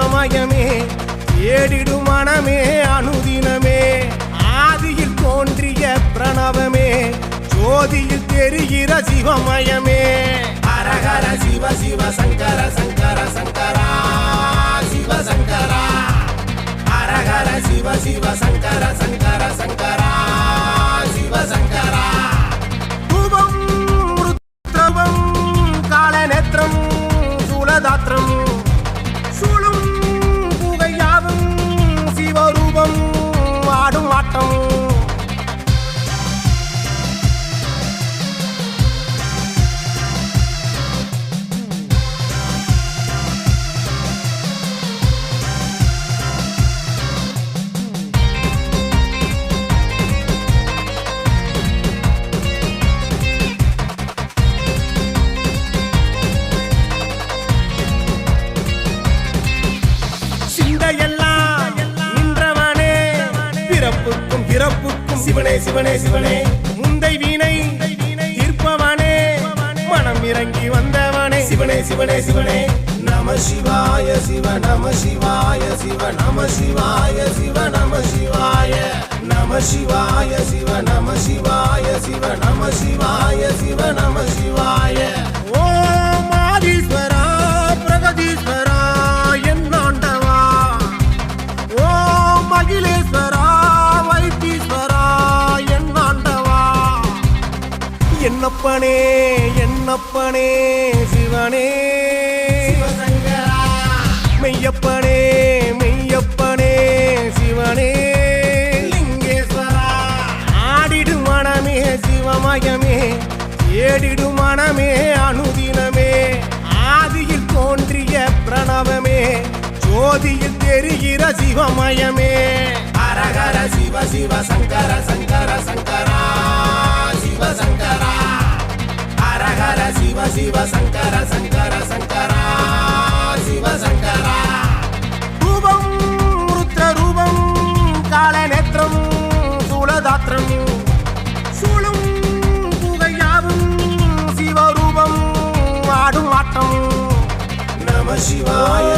சிவமயமே ஏடிடும் மனமே அனுதினமே. ஆதியில் தோன்றிய பிரணவமே ஜோதியில் தெரிகிற சிவமயமே. ஹரஹர சிவ சிவ சங்கர சங்கர சங்கரா சிவ சங்கரா. ஹரஹர சிவ சிவ சங்கர சங்கர சங்கரா சிவ சங்கரா. ரூபம் ருத்ரவம் காலநேத்திரம் சூலதாத்திரம். சிவனே சிவனே சிவனே. முந்தை வீணை தீர்ப்பவனே. மனம் இறங்கி வந்தவனே. சிவனே சிவனே சிவனே. நம சிவாய சிவ நம சிவாய சிவ நம சிவாய சிவ நம சிவாய. நம சிவாய சிவ நம சிவாய சிவ நம சிவாய சிவ நம சிவாய. என்னப்பனே என்னப்பனே சிவனே. மெய்யப்பனே மெய்யப்பனே சிவனே. லிங்கேஸ்வரா ஆடிடு மனமே சிவமயமே. ஏடிடு மனமே அனுதினமே. ஆதியில் தோன்றிய பிரணவமே. ஜோதியில் தெரிகிற சிவமயமே. ஹரஹர சிவ சிவ சங்கர சங்கர சங்கர சங்கர சங்கரா சிவ சங்கரா. ரூபம் ருத்ர ரூபம் காலநேத்திரம் சூலதாத்திரம் சூழும் புகையாவும் சிவரூபம் ஆடும் ஆட்டம். நம சிவாய